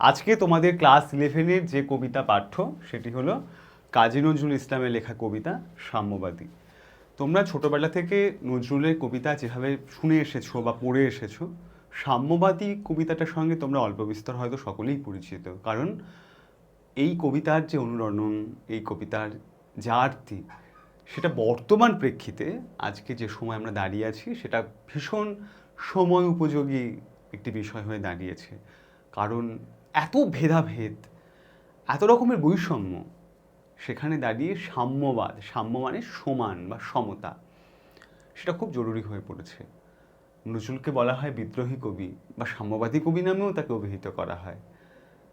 আজকে তোমাদের ক্লাস ইলেভেনের যে কবিতা পাঠ্য, সেটি হলো কাজী নজরুল ইসলামের লেখা কবিতা সাম্যবাদী। তোমরা ছোটোবেলা থেকে নজরুলের কবিতা যেভাবে শুনে এসেছ বা পড়ে এসেছ, সাম্যবাদী কবিতাটার সঙ্গে তোমরা অল্প বিস্তর হয়তো সকলেই পরিচিত। কারণ এই কবিতার যে অনুরণন, এই কবিতার যা আরতি, সেটা বর্তমান প্রেক্ষিতে আজকে যে সময় আমরা দাঁড়িয়ে আছি, সেটা ভীষণ সময় উপযোগী একটি বিষয় হয়ে দাঁড়িয়েছে। কারণ এত ভেদাভেদ, এত রকমের বৈষম্য, সেখানে দাঁড়িয়ে সাম্যবাদ, সাম্য মানে সমান বা সমতা, সেটা খুব জরুরি হয়ে পড়েছে। নজরুলকে বলা হয় বিদ্রোহী কবি বা সাম্যবাদী কবি নামেও তাকে অভিহিত করা হয়।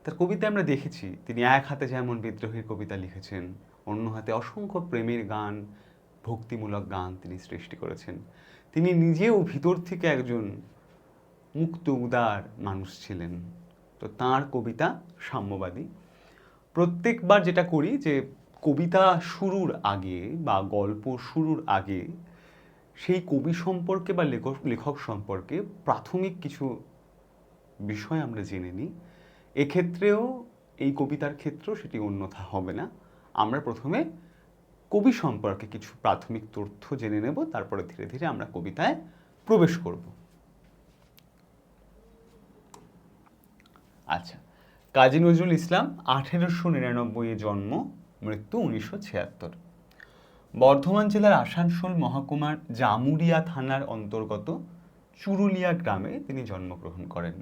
তার কবিতা আমরা দেখেছি, তিনি এক হাতে যেমন বিদ্রোহীর কবিতা লিখেছেন, অন্য হাতে অসংখ্য প্রেমের গান, ভক্তিমূলক গান তিনি সৃষ্টি করেছেন। তিনি নিজেও ভিতর থেকে একজন মুক্ত, উদার মানুষ ছিলেন। তো তার কবিতা সাম্যবাদী। প্রত্যেকবার যেটা করি যে কবিতা শুরুর আগে বা গল্প শুরুর আগে সেই কবি সম্পর্কে বা লেখক লেখক সম্পর্কে প্রাথমিক কিছু বিষয় আমরা জেনে নিই। এক্ষেত্রেও এই কবিতার ক্ষেত্রেও সেটি অন্যথা হবে না। আমরা প্রথমে কবি সম্পর্কে কিছু প্রাথমিক তথ্য জেনে নেব, তারপরে ধীরে ধীরে আমরা কবিতায় প্রবেশ করব। আচ্ছা কাজী নজরুল ইসলাম আঠেরোশো নিরানব্বইয়ে জন্ম, মৃত্যু উনিশশো ছিয়াত্তর। বর্ধমান জেলার আসানসোল মহকুমার জামুরিয়া থানার অন্তর্গত চুরুলিয়া গ্রামে তিনি জন্মগ্রহণ করেন।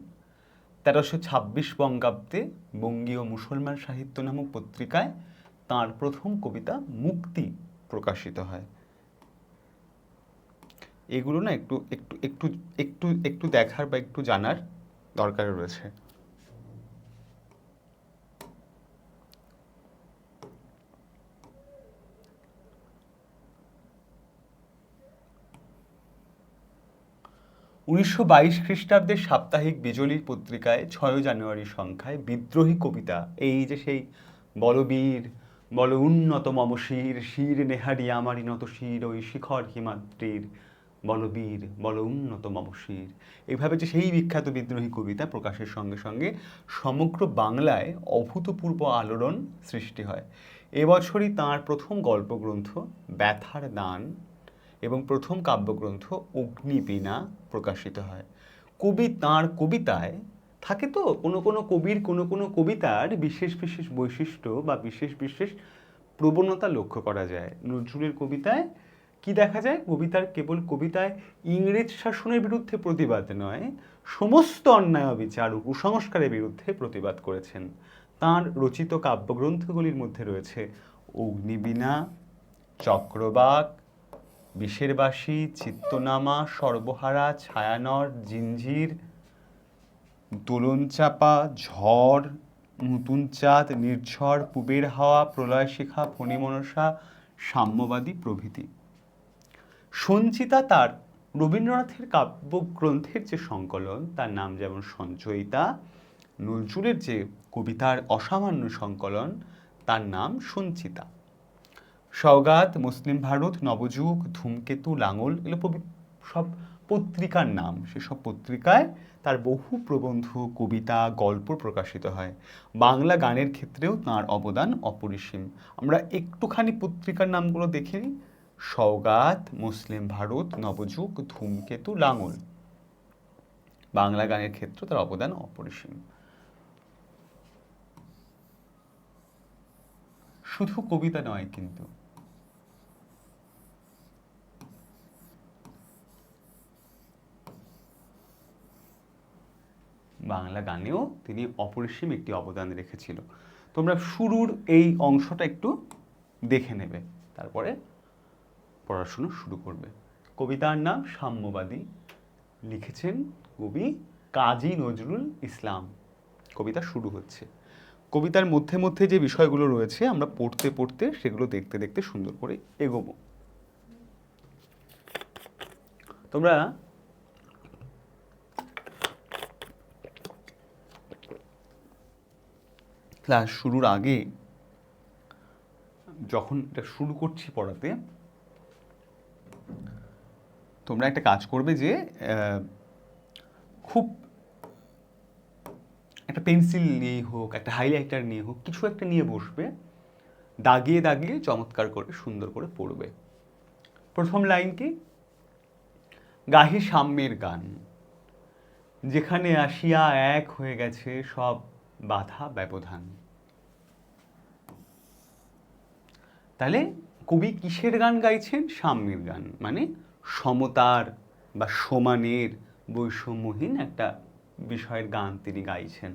তেরোশো ছাব্বিশ বঙ্গাব্দে বঙ্গীয় মুসলমান সাহিত্য নামক পত্রিকায় তাঁর প্রথম কবিতা মুক্তি প্রকাশিত হয়। এগুলো না একটু একটু একটু একটু একটু দেখার বা একটু জানার দরকার রয়েছে। উনিশশো বাইশ খ্রিস্টাব্দের সাপ্তাহিক বিজলির পত্রিকায় ছয় জানুয়ারি সংখ্যায় বিদ্রোহী কবিতা, এই যে সেই বলবীর, বল উন্নত মম শির শির নেহারি আমারই নত শির, ওই শিখর হিমাদ্রির বলবীর, বল উন্নত মম শির। এইভাবে যে সেই বিখ্যাত বিদ্রোহী কবিতা প্রকাশের সঙ্গে সঙ্গে সমগ্র বাংলায় অভূতপূর্ব আলোড়ন সৃষ্টি হয়। এবছরই তাঁর প্রথম গল্পগ্রন্থ, ব্যথার দান এবং প্রথম কাব্যগ্রন্থ অগ্নিবীণা প্রকাশিত হয়। কবি তাঁর কবিতায় থাকে তো, কোনো কোনো কবির কোনো কোনো কবিতার বিশেষ বিশেষ বৈশিষ্ট্য বা বিশেষ বিশেষ প্রবণতা লক্ষ্য করা যায়। নজরুলের কবিতায় কি দেখা যায়? কবিতার কেবল কবিতায় ইংরেজ শাসনের বিরুদ্ধে প্রতিবাদ নয়, সমস্ত অন্যায় অবিচার ও কুসংস্কারের বিরুদ্ধে প্রতিবাদ করেছেন। তাঁর রচিত কাব্যগ্রন্থগুলির মধ্যে রয়েছে অগ্নিবীণা, চক্রবাক বিষেরবাসী চিত্তনামা, সর্বহারা, ছায়ানর, জিঞ্জির, দোলনচাপা, ঝড় নতুন চাঁদ নির্ঝর, পুবের হাওয়া প্রলয় শিখা ফণিমনসা, সাম্যবাদী প্রভৃতি। সঞ্চিতা তার রবীন্দ্রনাথের কাব্যগ্রন্থের যে সংকলন, তার নাম যেমন সঞ্চয়িতা, নজরুলের যে কবিতার অসামান্য সংকলন, তার নাম সঞ্চিতা। সওগাত, মুসলিম ভারত, নবযুগ, ধূমকেতু, লাঙল, এগুলো সব পত্রিকার নাম। সেসব পত্রিকায় তার বহু প্রবন্ধ, কবিতা, গল্প প্রকাশিত হয়। বাংলা গানের ক্ষেত্রেও তার অবদান অপরিসীম। আমরা একটুখানি পত্রিকার নামগুলো দেখে নিই। সওগাত, মুসলিম ভারত, নবযুগ, ধূমকেতু, লাঙল। বাংলা গানের ক্ষেত্রে তার অবদান অপরিসীম। শুধু কবিতা নয় কিন্তু বাংলা গানেও তিনি অপরিসীম একটি অবদান রেখেছিল। তোমরা শুরুর এই অংশটা একটু দেখে নেবে, তারপরে পড়াশুনো শুরু করবে। কবিতার নাম সাম্যবাদী, লিখেছেন কবি কাজী নজরুল ইসলাম। কবিতা শুরু হচ্ছে। কবিতার মধ্যে মধ্যে যে বিষয়গুলো রয়েছে, আমরা পড়তে পড়তে সেগুলো দেখতে দেখতে সুন্দর করে এগোবো। তোমরা ক্লাস শুরুর আগে যখন এটা শুরু করছি পড়াতে, তোমরা একটা কাজ করবে যে খুব একটা পেন্সিল নিয়ে হোক, একটা হাইলাইটার নিয়ে হোক, কিছু একটা নিয়ে বসবে, দাগিয়ে দাগিয়ে চমৎকার করে, সুন্দর করে পড়বে। প্রথম লাইন কি? গাহি সাম্যের গান। যেখানে আসিয়া এক হয়ে গেছে সব বাধা ব্যবধান। তাহলে কবি কিসের গান গাইছেন? সাম্যের গান। মানে সমতার বা সমানের বৈষম্যহীন একটা বিষয়ের গান তিনি গাইছেন।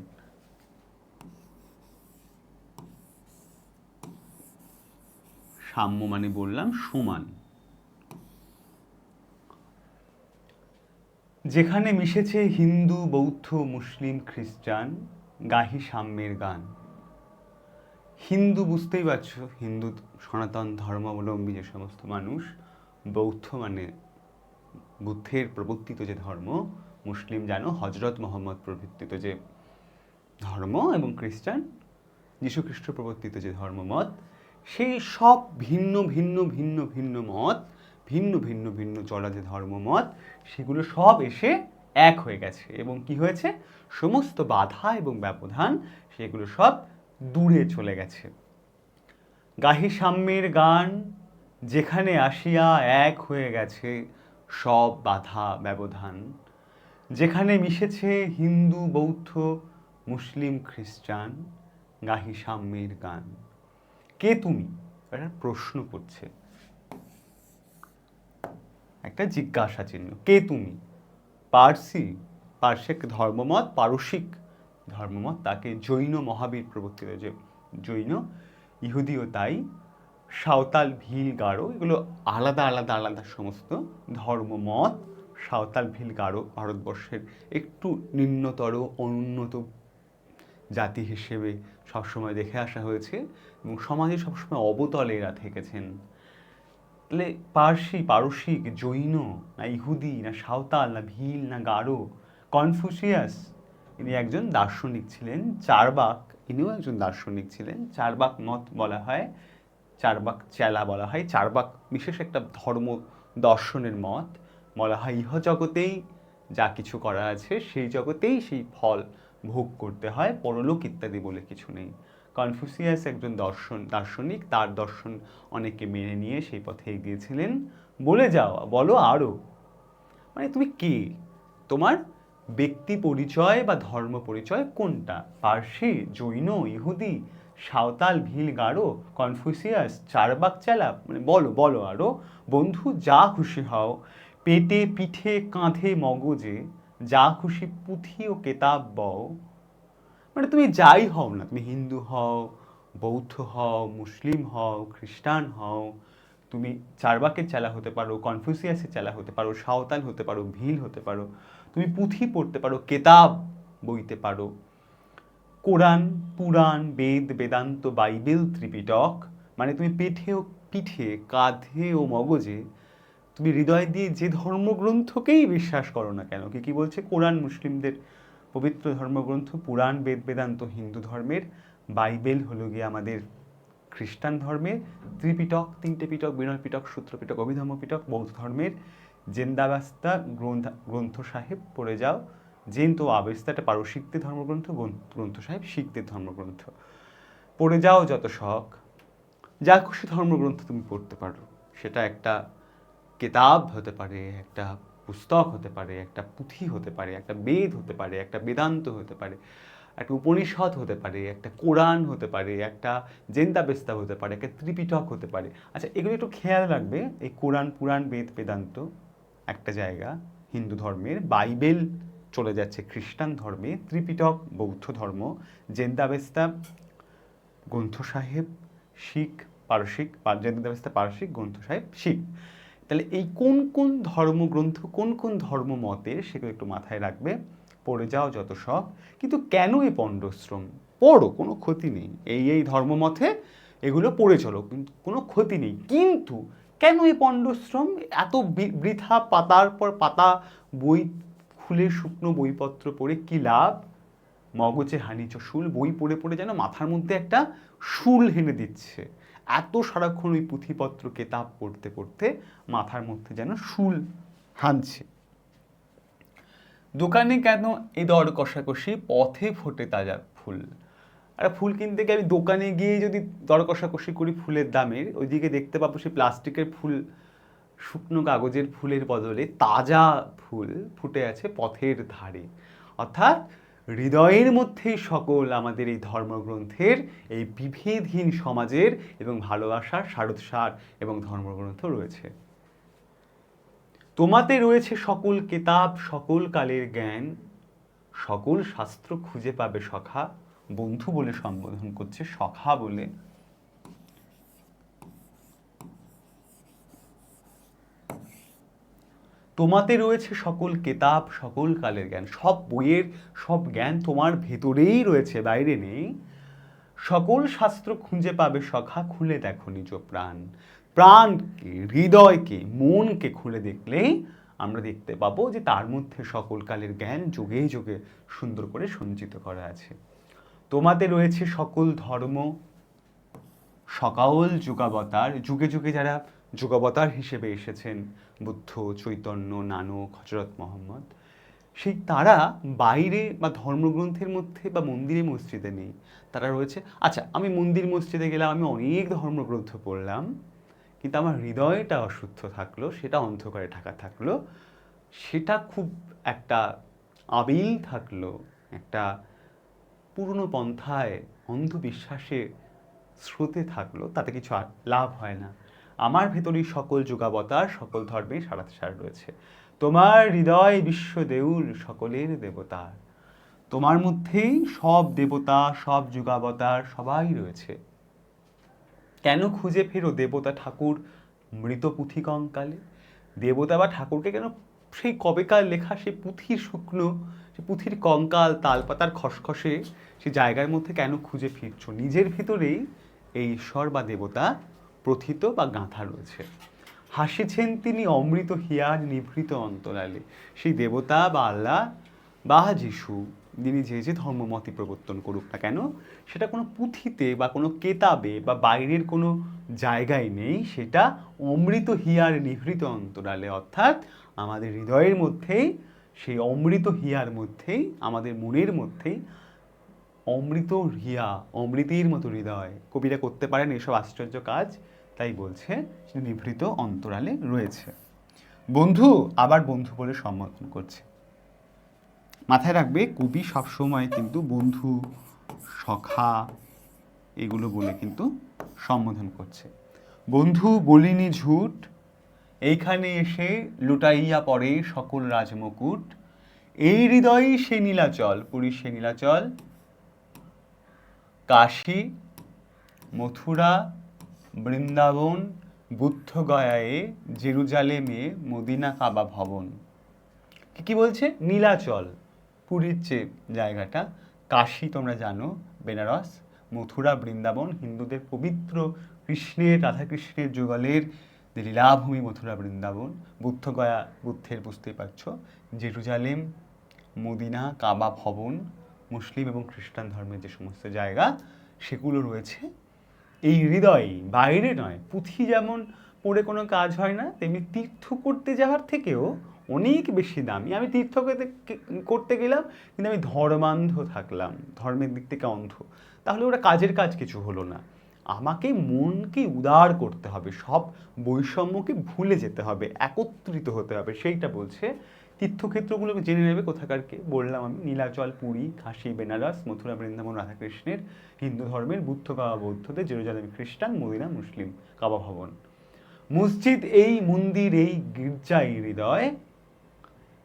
সাম্য মানে বললাম সমান। যেখানে মিশেছে হিন্দু, বৌদ্ধ, মুসলিম, খ্রিস্টান, গাহি সাম্যের গান। হিন্দু বুঝতেই পারছ, হিন্দু সনাতন ধর্মাবলম্বী যে সমস্ত মানুষ, বৌদ্ধ মানে বুদ্ধের প্রবর্তিত যে ধর্ম, মুসলিম জানো, হজরত মোহাম্মদ প্রবর্তিত যে ধর্ম এবং খ্রিস্টান, যীশুখ্রিস্ট প্রবর্তিত যে ধর্মমত সেই সব ভিন্ন ভিন্ন ভিন্ন ভিন্ন মত, ভিন্ন ভিন্ন ভিন্ন চলা যে ধর্মমত সেগুলো সব এসে এক হয়ে গেছে এবং কি হয়েছে? সমস্ত বাধা এবং ব্যবধান, সেগুলো সব দূরে চলে গেছে। গাহি সাম্যের গান যেখানে আসিয়া এক হয়ে গেছে সব বাধা ব্যবধান। যেখানে মিশেছে হিন্দু, বৌদ্ধ, মুসলিম, খ্রিস্টান গাহি সাম্যের গান। কে তুমি? একটা প্রশ্ন করছে। একটা জিজ্ঞাসা চিহ্ন কে তুমি? পার্সি, পার্শ্বিক, ধর্মমত, পারসিক? ধর্মমত, তাকে জৈন মহাবীর প্রবর্তিত যে জৈন, ইহুদিও তাই, সাঁওতাল ভিল গারো এগুলো আলাদা আলাদা আলাদা সমস্ত ধর্মমত, সাঁওতাল ভিল গারো ভারতবর্ষের একটু নিম্নতর, অনুন্নত জাতি হিসেবে সবসময় দেখে আসা হয়েছে এবং সমাজে সবসময় অবতলে এরা থেকেছেন। তাহলে পার্সি, পারসিক, জৈন, না ইহুদি, না সাঁওতাল, না ভিল, না গারো, কনফুসিয়াস ইনি একজন দার্শনিক ছিলেন, চারবাক, ইনিও একজন দার্শনিক ছিলেন, চারবাক মত বলা হয়, চারবাক চেলা বলা হয়, চারবাক বিশেষ একটা ধর্ম দর্শনের মত বলা হয়। ইহ জগতেই যা কিছু করা আছে, সেই জগতেই সেই ফল ভোগ করতে হয়, পরলোক ইত্যাদি বলে কিছু নেই। কনফুসিয়াস একজন দর্শন, দার্শনিক, তার দর্শন অনেকে মেনে নিয়ে সেই পথে এগিয়েছিলেন বলে যাওয়া বলো আরও। মানে তুমি কে? তোমার ব্যক্তি পরিচয় বা ধর্ম পরিচয় কোনটা? পার্সি, জৈন, ইহুদি, সাঁওতাল ভিল গারো কনফুসিয়াস চারবাক চালা মানে বলো বলো আরও বন্ধু, যা খুশি হও। পেটে পিঠে কাঁধে মগজে, যা খুশি পুঁথি ও কেতাব বও। মানে তুমি যাই হও না, তুমি হিন্দু হও, বৌদ্ধ হও, মুসলিম হও, খ্রিস্টান হও, তুমি চারবাকের চালা হতে পারো, কনফুসিয়াসের চালা হতে পারো, সাঁওতাল হতে পারো, ভিল হতে পারো। তুমি পুঁথি পড়তে পারো, কেতাব বইতে পারো। কোরআন, পুরাণ, বেদ, বেদান্ত, বাইবেল, ত্রিপিটক মানে তুমি পেটে ও পিঠে, কাঁধে ও মগজে তুমি হৃদয় দিয়ে যে ধর্মগ্রন্থকেই বিশ্বাস করো না কেন? কি কি বলছে? কোরআন মুসলিমদের পবিত্র ধর্মগ্রন্থ, পুরাণ, বেদ, বেদান্ত, হিন্দু ধর্মের, বাইবেল হলো গিয়ে আমাদের খ্রিস্টান ধর্মের, ত্রিপিটক, তিনটে পিটক, বিনয় পিটক, সূত্র পিটক, অভিধর্ম পিটক, বৌদ্ধ ধর্মের জেন্দাবাস্তা গ্রন্থ গ্রন্থ সাহেব পড়ে যাও। জেন তো আবেস্তা একটা পারসিকদের ধর্মগ্রন্থ গ্রন্থ সাহেব শিখদের ধর্মগ্রন্থ। পড়ে যাও যত শখ, যা খুশি ধর্মগ্রন্থ তুমি পড়তে পারো। সেটা একটা কেতাব হতে পারে, একটা পুস্তক হতে পারে, একটা পুঁথি হতে পারে, একটা বেদ হতে পারে, একটা বেদান্ত হতে পারে, একটা উপনিষদ হতে পারে, একটা কোরআন হতে পারে, একটা জেন্দাবেস্তা হতে পারে, একটা ত্রিপিটক হতে পারে। আচ্ছা এগুলো একটু খেয়াল রাখবে, এই কোরআন, পুরাণ, বেদ, বেদান্ত। একটা জায়গা, হিন্দু ধর্মের, বাইবেল চলে যাচ্ছে খ্রিস্টান ধর্মে, ত্রিপিটক, বৌদ্ধ ধর্ম, জেন্দাবেস্তা গ্রন্থ সাহেব শিখ, পারসিক জেন্দাবেস্তা, পারসিক গ্রন্থ সাহেব শিখ। তাহলে এই কোন কোন ধর্মগ্রন্থ, কোন কোন ধর্ম মতের সেগুলো একটু মাথায় রাখবে? পড়ে যাও যত সব। কিন্তু কেন এই পণ্ডশ্রম? পড়ো, কোনো ক্ষতি নেই। এই এই ধর্মমতে এগুলো পড়ে চলো, কিন্তু কোনো ক্ষতি নেই। কিন্তু কেন এই পণ্ডশ্রম? এত বৃথা পাতার পর পাতা বই খুলে শুকনো বইপত্র পড়ে কি লাভ? মগজে হানিচ শুল বই পড়ে পড়ে যেন মাথার মধ্যে একটা শুল হেনে দিচ্ছে। এত সারাক্ষণ ওই পুঁথিপত্র কেতাব পড়তে পড়তে মাথার মধ্যে যেন শুল হানছে। দোকানে কেন এই দর কষাকষি, পথে ফোটে তাজা ফুল? আর ফুল কিনতে গিয়ে আমি দোকানে গিয়ে যদি দর কষাকষি করি ফুলের দামের, ওইদিকে দেখতে পাবো সেই প্লাস্টিকের ফুল, শুকনো কাগজের ফুলের বদলে তাজা ফুল ফুটে আছে পথের ধারে। অর্থাৎ হৃদয়ের মধ্যেই সকল আমাদের এই ধর্মগ্রন্থের এই বিভেদহীন সমাজের এবং ভালোবাসার সারদসার এবং ধর্মগ্রন্থ রয়েছে। তোমাতে রয়েছে সকল কেতাব, সকল কালের জ্ঞান, সকল শাস্ত্র খুঁজে পাবে সখা। বন্ধু বলে সম্বোধন করছে, সখা বলে। তোমাতে রয়েছে সকল কেতাব, সকল কালের জ্ঞান, সব বইয়ের সব জ্ঞান তোমার ভেতরেই রয়েছে, বাইরে নেই। সকল শাস্ত্র খুঁজে পাবে সখা, খুলে দেখো নিজ প্রাণ। প্রাণকে, হৃদয়কে, মনকে খুলে দেখলেই আমরা দেখতে পাবো যে তার মধ্যে সকল কালের জ্ঞান যুগে যুগে সুন্দর করে সঞ্চিত করা আছে। তোমাতে রয়েছে সকল ধর্ম, সকাল যুগাবতার, যুগে যুগে যারা যুগাবতার হিসেবে এসেছেন, বুদ্ধ, চৈতন্য, নানক, হজরত মোহাম্মদ, সেই তারা বাইরে বা ধর্মগ্রন্থের মধ্যে বা মন্দিরে মসজিদে নেই। তারা রয়েছে আচ্ছা আমি মন্দির মসজিদে গেলাম, আমি অনেক ধর্মগ্রন্থ পড়লাম, কিন্তু আমার হৃদয়টা অশুদ্ধ থাকল, সেটা অন্ধকারে ঢাকা থাকল, সেটা খুব একটা আবিল থাকল, একটা পুরনো পন্থায় অন্ধবিশ্বাসে স্রোতে থাকল, তাতে কিছু লাভ হয় না। আমার ভেতরেই সকল যুগাবতার, সকল ধর্মে সারাতে সার রয়েছে। তোমার হৃদয় বিশ্ব দেউল সকলের দেবতার তোমার মধ্যেই সব দেবতা, সব যুগাবতার সবাই রয়েছে। কেন খুঁজে ফেরো দেবতা ঠাকুর মৃত পুঁথি কঙ্কালে দেবতা বা ঠাকুরকে কেন সেই কবেকার লেখা সেই পুঁথির শুকনো সে পুঁথির কঙ্কাল, তালপাতার খসখসে সে জায়গার মধ্যে কেন খুঁজে ফিরছো? নিজের ভিতরেই এই ঈশ্বর বা দেবতা প্রথিত বা গাঁথা রয়েছে। হাসিছেন তিনি অমৃত হিয়ার নিভৃত অন্তরালে। সেই দেবতা বা আল্লাহ বা যিশু, যিনি যে যে ধর্মমতই প্রবর্তন করুক না কেন, সেটা কোনো পুঁথিতে বা কোনো কেতাবে বা বাইরের কোনো জায়গায় নেই। সেটা অমৃত হিয়ার নিভৃত অন্তরালে। অর্থাৎ আমাদের হৃদয়ের মধ্যেই সেই অমৃত হিয়ার মধ্যেই, আমাদের মনের মধ্যেই অমৃত হিয়া অমৃতের মতো হৃদয়। কবিরা করতে পারেন এসব আশ্চর্য কাজ, তাই বলছে সে নিভৃত অন্তরালে রয়েছে। বন্ধু, আবার বন্ধু বলে সম্বোধন করছে। মাথায় রাখবে, কবি সবসময় কিন্তু বন্ধু, সখা, এগুলো বলে কিন্তু সম্বোধন করছে। বন্ধু বলিনি ঝুট এইখানে এসে লুটাইয়া পড়ে সকল রাজমুকুট। এই হৃদয়ই সে নীলাচল পুরী সে নীলাচল। কাশী, মথুরা, বৃন্দাবন, বুদ্ধগয়ায়ে, জেরুজালেমে, মদিনা কাবা ভবন। কি কি বলছে? নীলাচল, পুরীর যে জায়গাটা, কাশী তোমরা জানো, বেনারস, মথুরা, বৃন্দাবন, হিন্দুদের পবিত্র কৃষ্ণের, রাধাকৃষ্ণের যুগলের যে লীলাভূমি মথুরা বৃন্দাবন, বুদ্ধগয়া বুদ্ধের বুঝতেই পারছ জেরুজালেম, মদিনা, কাবা ভবন, মুসলিম এবং খ্রিস্টান ধর্মের যে সমস্ত জায়গা, সেগুলো রয়েছে। এই হৃদয় বাইরে নয়, পুঁথি যেমন পড়ে কোনো কাজ হয় না, তেমনি তীর্থ করতে যাওয়ার থেকেও অনেক বেশি দামি। আমি তীর্থ করতে- গেলাম, কিন্তু আমি ধর্মান্ধ থাকলাম, ধর্মের দিক থেকে অন্ধ। তাহলে ওরা কাজের কাজ কিছু হলো না। আমাকে মনকে উদার করতে হবে, সব বৈষম্যকে ভুলে যেতে হবে, একত্রিত হতে হবে। সেইটা বলছে তীর্থক্ষেত্রগুলোকে জেনে নেবে কোথাকারকে বললাম আমি, নীলাচল, পুরী কাশী বেনারস, মথুরা, বৃন্দাবন, রাধাকৃষ্ণের, হিন্দু ধর্মের, বুদ্ধ কাবা বৌদ্ধদের, জেরুজালেম খ্রিস্টান, মদিনা মুসলিম, কাবা ভবন। মসজিদ এই মন্দির, এই গির্জা এই হৃদয়।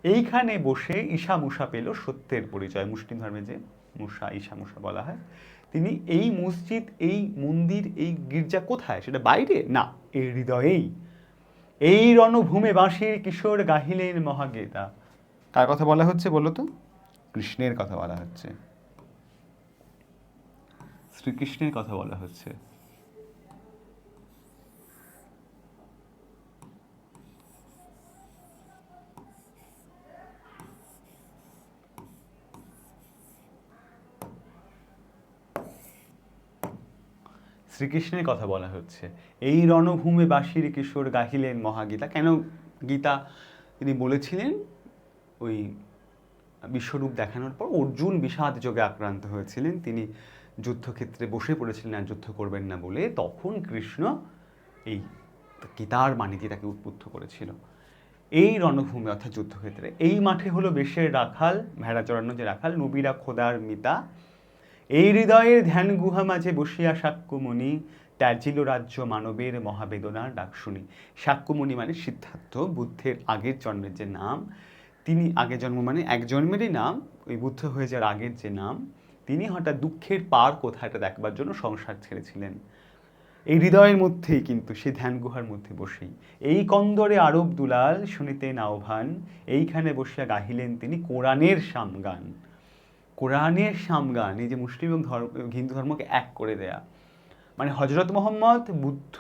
এইখানে বসে ঈশা মুসা পেল সত্যের পরিচয়। মুসলিম ধর্মে যে মুসা ঈশা মুসা বলা হয়। তিনি এই মসজিদ, এই মন্দির, এই গির্জা কোথায়? সেটা বাইরে? না, এই হৃদয়েই। এই রণভূমে বাঁশির কিশোর গাহিলেন মহাগীতা। কার কথা বলা হচ্ছে বলো তো? কৃষ্ণের কথা বলা হচ্ছে। শ্রীকৃষ্ণের কথা বলা হচ্ছে। শ্রীকৃষ্ণের কথা বলা হচ্ছে। এই রণভূমে বাসির কিশোর গাহিলেন মহাগীতা। কেন গীতা? তিনি বলেছিলেন, ওই বিশ্বরূপ দেখানোর পর অর্জুন বিষাদ যোগে আক্রান্ত হয়েছিলেন। তিনি যুদ্ধক্ষেত্রে বসে পড়েছিলেন, আর যুদ্ধ করবেন না বলে। তখন কৃষ্ণ এই গীতার বাণী দিয়ে তাকে উদ্বুদ্ধ করেছিল। এই রণভূমি, অর্থাৎ যুদ্ধক্ষেত্রে, এই মাঠে হলো বেশের রাখাল ভেড়া চড়ানো যে রাখাল, নবীরা খোদার মিতা। এই হৃদয়ের ধ্যান গুহা মাঝে বসিয়া সাক্ষ্যমণি ত্যাজিল রাজ্য মানবের মহাবেদনার ডাক শুনি সাক্ষ্যমণি মানে সিদ্ধার্থ, বুদ্ধের আগের জন্মের যে নাম, তিনি আগের জন্ম মানে এক জন্মেরই নাম, ওই বুদ্ধ হয়ে যাওয়ার আগের যে নাম, তিনি হঠাৎ দুঃখের পার কোথায় এটা দেখবার জন্য সংসার ছেড়েছিলেন। এই হৃদয়ের মধ্যেই কিন্তু সে ধ্যান গুহার মধ্যে বসেই। এই কন্দরে আরব দুলাল শুনিতেন আহ্বান এইখানে বসিয়া গাহিলেন তিনি কোরআনের সামগান। কোরআনের সামগান, এই যে মুসলিম এবং ধর্ম, হিন্দু ধর্মকে এক করে দেয়া। মানে হজরত মোহাম্মদ, বুদ্ধ,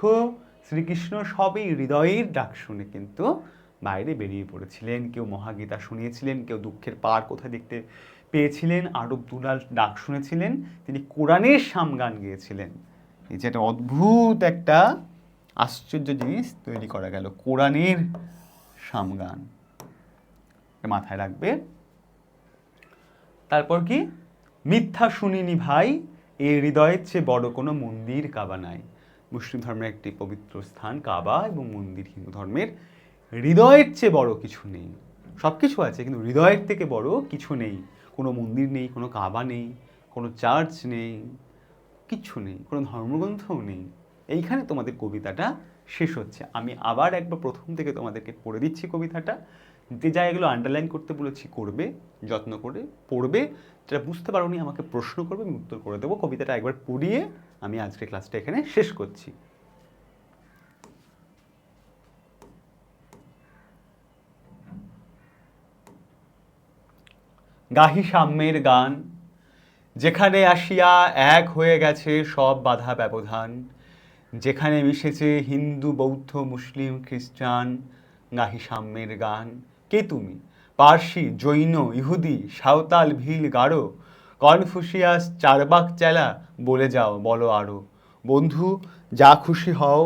শ্রীকৃষ্ণ সবই হৃদয়ের ডাক শুনে কিন্তু বাইরে বেরিয়ে পড়েছিলেন। কেউ মহাগীতা শুনিয়েছিলেন, কেউ দুঃখের পার কোথায় দেখতে পেয়েছিলেন আরব দুলাল ডাক শুনেছিলেন। তিনি কোরআনের সামগান গিয়েছিলেন। এই যে একটা অদ্ভুত একটা আশ্চর্য জিনিস তৈরি করা গেল, কোরআনের সামগান। মাথায় রাখবে। তারপর কি? মিথ্যা শুনিনি ভাই এই হৃদয়ের চেয়ে বড় কোনো মন্দির কাবা নাই। মুসলিম ধর্মের একটি পবিত্র স্থান কাবা এবং মন্দির হিন্দু ধর্মের হৃদয়ের চেয়ে বড় কিছু নেই। সব কিছু আছে, কিন্তু হৃদয়ের থেকে বড় কিছু নেই। কোনো মন্দির নেই, কোনো কাবা নেই, কোনো চার্চ নেই, কিচ্ছু নেই, কোনো ধর্মগ্রন্থও নেই। এইখানে তোমাদের কবিতাটা শেষ হচ্ছে। আমি আবার একবার প্রথম থেকে তোমাদেরকে পড়ে দিচ্ছি কবিতাটা। যে জায়গাগুলো আন্ডারলাইন করতে বলেছি, করবে, যত্ন করে পড়বে, যেটা বুঝতে পারোনি, আমাকে প্রশ্ন করবে, আমি উত্তর করে দেবো। কবিতাটা একবার পড়িয়ে আমি আজকের ক্লাসটা এখানে শেষ করছি। গাহি সাম্যের গান, যেখানে আসিয়া এক হয়ে গেছে সব বাধা ব্যবধান, যেখানে মিশেছে হিন্দু, বৌদ্ধ, মুসলিম, খ্রিস্টান, গাহি সাম্যের গান। কে তুমি? পার্সি, জৈন, ইহুদি, সাঁওতাল, ভিল গাঢ় কনফুসিয়াস, চারবাক চেলা বলে যাও, বলো আরও। বন্ধু, যা খুশি হও,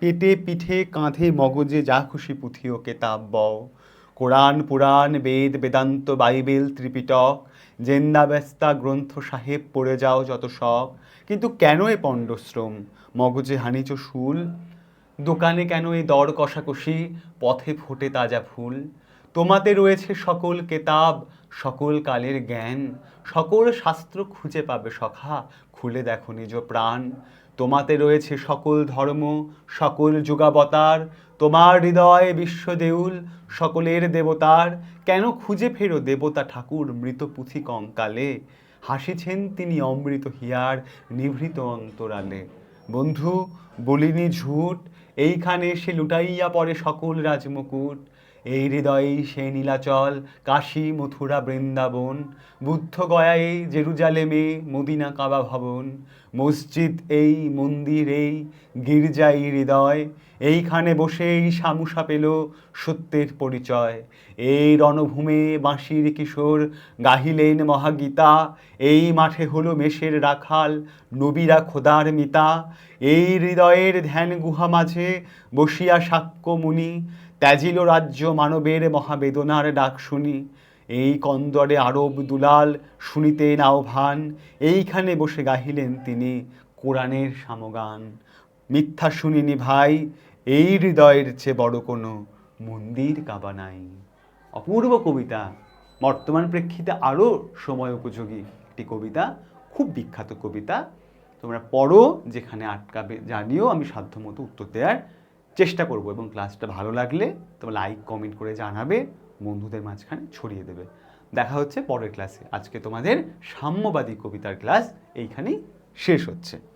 পেটে পিঠে কাঁধে মগজে যা খুশি পুঁথিও কেতাব বও। কোরআন, পুরাণ, বেদ, বেদান্ত, বাইবেল, ত্রিপিটক জেন্দাবেস্তা গ্রন্থ সাহেব পড়ে যাও যত শখ কিন্তু কেন এ পণ্ডশ্রম? মগজে হানিচ শুল। দোকানে কেন এই দর কষাকষি? পথে ফোটে তাজা ফুল। তোমাতে রয়েছে সকল কেতাব, সকল কালের জ্ঞান, সকল শাস্ত্র খুঁজে পাবে সখা, খুলে দেখো নিজ প্রাণ। তোমাতে রয়েছে সকল ধর্ম, সকল যুগাবতার, তোমার হৃদয়ে বিশ্বদেউল সকলের দেবতার। কেন খুঁজে ফেরো দেবতা ঠাকুর মৃত পুঁথি কঙ্কালে হাসিছেন তিনি অমৃত হিয়ার নিভৃত অন্তরালে। বন্ধু, বলিনি ঝুট, এইখানে সে লুটাইয়া পড়ে সকল রাজমুকুট। এই হৃদয়েই সে নীলাচল, কাশী, মথুরা, বৃন্দাবন, বুদ্ধ গয়ায় জেরুজালেমে মদিনা কাবা ভবন, মসজিদ এই, মন্দির এই গির্জাই হৃদয়, এইখানে বসেই সামুসা পেল সত্যের পরিচয়। এই রণভূমে বাঁশির কিশোর গাহিলেন মহাগীতা, এই মাঠে হলো মেষের রাখাল, নবীরা খোদার মিতা, এই হৃদয়ের ধ্যান গুহা মাঝে বসিয়া সাক্ষ্য মুনি ত্যাজিল রাজ্য মানবের মহাবেদনার ডাক শুনি। এই কন্দরে আরব দুলাল শুনিতেন আহ্বান এইখানে বসে গাহিলেন তিনি কোরআনের সামগান। মিথ্যা শুনিনি ভাই, এই হৃদয়ের চেয়ে বড় কোনো মন্দির কাবা নাই। অপূর্ব কবিতা, বর্তমান প্রেক্ষিতে আরও সময় উপযোগী একটি কবিতা, খুব বিখ্যাত কবিতা। তোমরা পড়ো, যেখানে আটকাবে, জানিও, আমি সাধ্যমতো উত্তর দেওয়ার চেষ্টা করব এবং ক্লাসটা ভালো লাগলে তোমরা লাইক, কমেন্ট করে জানাবে, বন্ধুদের মাঝখানে ছড়িয়ে দেবে। দেখা হচ্ছে পরের ক্লাসে। আজকে তোমাদের সাম্যবাদী কবিতার ক্লাস এইখানেই শেষ হচ্ছে।